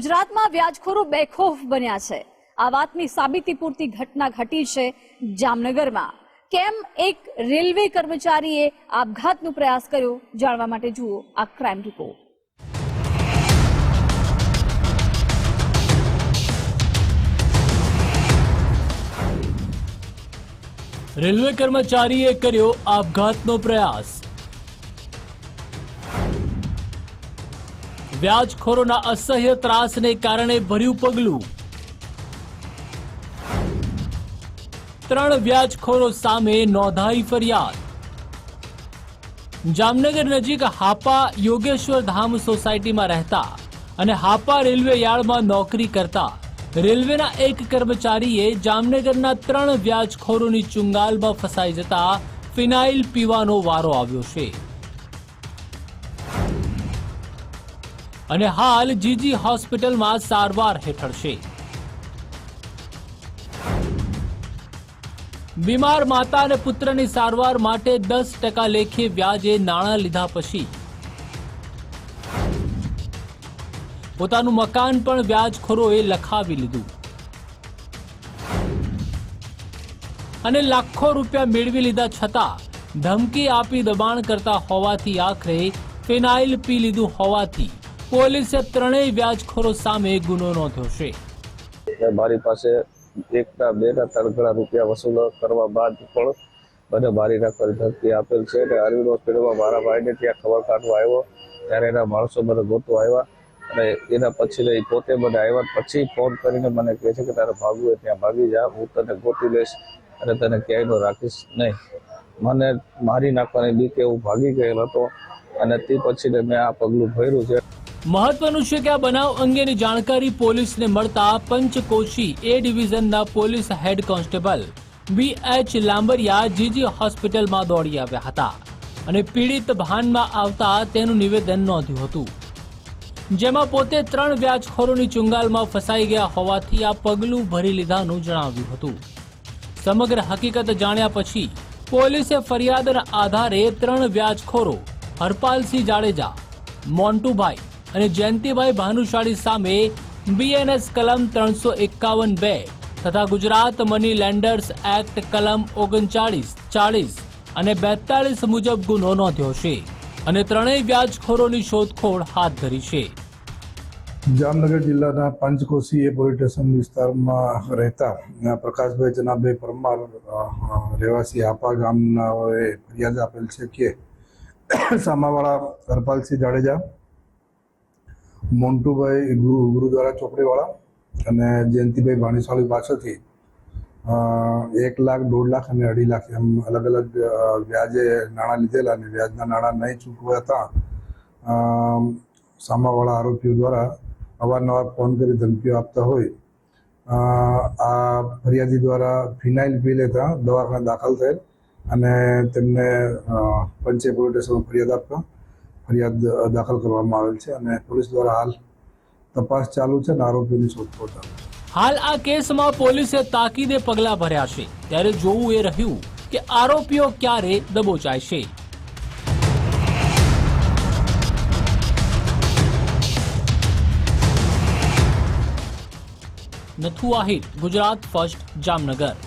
ગુજરાતમાં વ્યાજખોરો બેખોફ બન્યા છે. આ વાતની સાબિતી પૂરતી ઘટના ઘટી છે જામનગરમાં. કેમ એક રેલવે કર્મચારીએ આપઘાતનો પ્રયાસ કર્યો? જાણવા માટે જુઓ આ ક્રાઇમ રિપોર્ટ. રેલવે કર્મચારીએ કર્યો આપઘાતનો પ્રયાસ. વ્યાજખોરોના અસહ્ય ત્રાસને કારણે ભર્યું પગલું. ત્રણ વ્યાજખોરો સામે નોંધાઈ ફરિયાદ. જામનગર નજીક હાપા યોગેશ્વર ધામ સોસાયટીમાં રહેતા અને હાપા રેલવે યાર્ડમાં નોકરી કરતા રેલવેના એક કર્મચારીએ જામનગરના ત્રણ વ્યાજખોરોની ચુંગાલમાં ફસાઈ જતા ફિનાઇલ પીવાનો વારો આવ્યો છે. અને હાલ જીજી હોસ્પિટલમાં સારવાર હેઠળ છે. બીમાર માતા અને પુત્રની સારવાર માટે દસ ટકા લેખે વ્યાજે નાણાં લીધા પછી. પોતાનું મકાન પણ વ્યાજખોરોએ લખાવી લીધું. અને લાખો રૂપિયા મેળવી લીધા છતાં, ધમકી આપી દબાણ કરતા હોવાથી આખરે ફિનાઇલ પી લીધું હોવાથી. પોલીસે ત્રણેય વ્યાજખોરો સામે ગુનો નોંધ્યો છે. મારી પાસે એકના, બેના ત્રણ ઘણા રૂપિયા વસૂલ કરવા બાદ પણ મને મારી નાખવાની ધમકી આપેલ છે અને અરવિંદ હોસ્પિટલમાં મારા ભાઈને ત્યાં ખબર કાઢવા આવ્યો. ત્યારે એના માણસો મને ગોતવા આવ્યા અને એના પછી લઈ પોતે મને આવ્યા પછી ફોન કરીને મને કહે છે કે તારે ભાગવું ત્યાં ભાગી જા, હું તને ગોતી લઈશ અને તને ક્યાંયનો રાખીશ નહીં. મને મારી નાખવાની બીકે હું ભાગી ગયેલ હતો અને તે પછી મેં આ પગલું ભર્યું છે. મહત્વનું છે કે આ બનાવ અંગેની જાણકારી પોલીસને મળતા Panchkoshi A ડિવિઝનના police head constable B H Lambariya GG હોસ્પિટલમાં દોડી આવ્યા હતા અને પીડિત ભાનમાં આવતા તેનું નિવેદન નોંધ્યું હતું. જેમાં પોતે ત્રણ વ્યાજખોરોની ચુંગાલમાં ફસાઈ ગયા હોવાથી આ પગલું ભરી લીધાનું જણાવ્યું હતું. સમગ્ર હકીકત જાણ્યા પછી પોલીસે ફરિયાદના આધારે ત્રણ વ્યાજખોરો હરપાલસિંહ જાડેજા, મોન્ટુભાઈ અને જયંતિભાઈ ભાનુશાળી સામે બીએનએસ કલમ ત્રણસો એકાવન બે તથા ગુજરાત મની લેન્ડર્સ એક્ટ કલમ ઓગણચાળીસ, ચાળીસ અને બેતાળીસ મુજબ ગુનો નોંધ્યો છે અને ત્રણેય વ્યાજખોરોની શોધખોળ હાથ ધરી છે. જામનગર જિલ્લાના પંચકોશી પોલીસ સ્ટેશન વિસ્તારમાં રહેતા પ્રકાશભાઈ જનાબે પરમાર રહેવાસી આપા ગામના ફરિયાદ આપેલ છે કે સામાવાળા હરપાલસિંહ જાડેજા મોન્ટુભાઈ ગુરુ ગુરુદ્વારા ચોપડીવાળા અને જયંતિભાઈ ભાણીશાળી પાસેથી એક લાખ, દોઢ લાખ અને અઢી લાખ એમ અલગ અલગ વ્યાજે નાણાં લીધેલા અને વ્યાજના નાણાં નહીં ચૂકવાતા સામાવાળા આરોપીઓ દ્વારા અવારનવાર ફોન કરી ધમકીઓ આપતા હોય. આ ફરિયાદી દ્વારા ફિનાઇલ પી લેતા દવાખાને દાખલ થયેલ અને તેમને પંચે પોલીસ સ્ટેશનમાં ફરિયાદ આપતા ફરિયાદ દાખલ કરવામાં આવેલ છે અને પોલીસ દ્વારા હાલ તપાસ ચાલુ છે અને આરોપીની શોધખોળ ચાલુ છે. હાલ આ કેસમાં પોલીસે તાકીદે પગલા ભર્યા છે. ત્યારે જોવું એ રહ્યું કે આરોપીઓ ક્યારે દબોચાય છે. નથુ આહિર ગુજરાત ફર્સ્ટ, જામનગર.